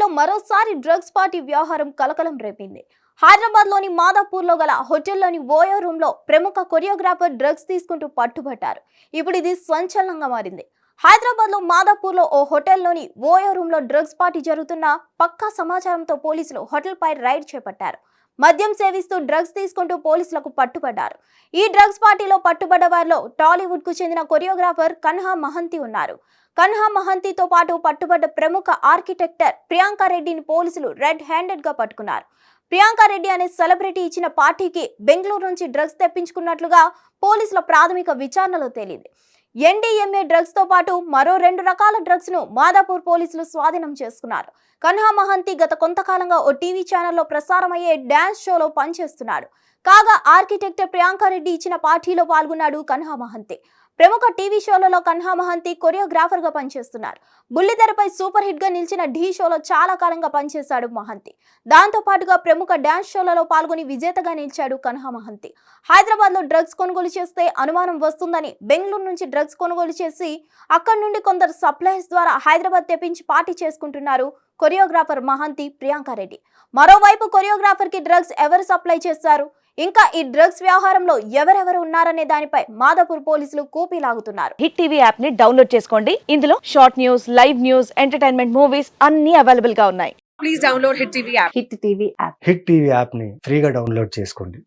లో మరోసారి drugs party వ్యవహారం కలకలం రేపింది. హైదరాబాద్లోని మాదాపూర్లో గల హోటల్లోని ఓయో రూమ్లో ప్రముఖ కొరియోగ్రాఫర్ డ్రగ్స్ తీసుకుంటూ పట్టుబట్టారు. ఇప్పుడు ఇది సంచలనంగా మారింది. హైదరాబాద్లో మాదాపూర్లో ఓ హోటల్లోని ఓయో రూమ్లో డ్రగ్స్ పార్టీ జరుగుతున్న పక్కా సమాచారంతో పోలీసులు హోటల్ పై రైడ్ చేపట్టారు. మద్యం సేవిస్తూ డ్రగ్స్ తీసుకుంటూ పోలీసులకు పట్టుబడ్డారు. ఈ డ్రగ్స్ పార్టీలో పట్టుబడ్డ వారిలో టాలీవుడ్కు చెందిన కొరియోగ్రాఫర్ కన్హా మహంతి ఉన్నారు. కన్హా మహంతితో పాటు పట్టుబడ్డ ప్రముఖ ఆర్కిటెక్టర్ ప్రియాంక రెడ్డిని పోలీసులు రెడ్ హ్యాండెడ్గా పట్టుకున్నారు. ప్రియాంక రెడ్డి అనే సెలబ్రిటీ ఇచ్చిన పార్టీకి బెంగళూరు నుంచి డ్రగ్స్ తెప్పించుకున్నట్లుగా పోలీసుల ప్రాథమిక విచారణలో తేలింది. ఎన్డీఎంఏ డ్రగ్స్తో పాటు మరో రెండు రకాల డ్రగ్స్ను మాదాపూర్ పోలీసులు స్వాధీనం చేసుకున్నారు. కన్హా మహంతి గత కొంతకాలంగా ఓ టీవీ ఛానల్లో ప్రసారమయ్యే డ్యాన్స్ షోలో పనిచేస్తున్నాడు. కాగా ఆర్కిటెక్టర్ ప్రియాంక రెడ్డి ఇచ్చిన పార్టీలో పాల్గొన్నాడు కన్హా మహంతి. ప్రముఖ టీవీ షోలలో కన్హా మహంతి కొరియోగ్రాఫర్గా పనిచేస్తున్నారు. బుల్లితెరపై సూపర్ హిట్గా నిలిచిన ఢీ షోలో చాలా కాలంగా పనిచేశాడు మహంతి. దాంతో పాటుగా ప్రముఖ డాన్స్ షోలలో పాల్గొని విజేతగా నిలిచాడు కన్హా మహంతి. హైదరాబాద్లో డ్రగ్స్ కొనుగోలు చేస్తే అనుమానం వస్తుందని బెంగళూరు నుంచి డ్రగ్స్ కొనుగోలు చేసి అక్కడి నుండి కొందరు సప్లైస్ ద్వారా హైదరాబాద్ తెప్పించి పార్టీ చేసుకుంటున్నారు కొరియోగ్రాఫర్ మహంతి ప్రియాంక రెడ్డి. మరోవైపు కొరియోగ్రాఫర్కి డ్రగ్స్ ఎవరు సప్లై చేశారు ఇంకా ఈ డ్రగ్స్ వ్యవహారంలో ఎవరెవరు ఉన్నారనే దానిపై మాదాపూర్ పోలీసులు కూపీ లాగుతున్నారు. హిట్ టీవీ యాప్ని డౌన్లోడ్ చేసుకోండి. ఇందులో short news live news entertainment movies అన్ని అవైలబుల్గా ఉన్నాయి. Please download Hit TV app. Hit TV app Hit TV యాప్ని ఫ్రీగా డౌన్లోడ్ చేసుకోండి.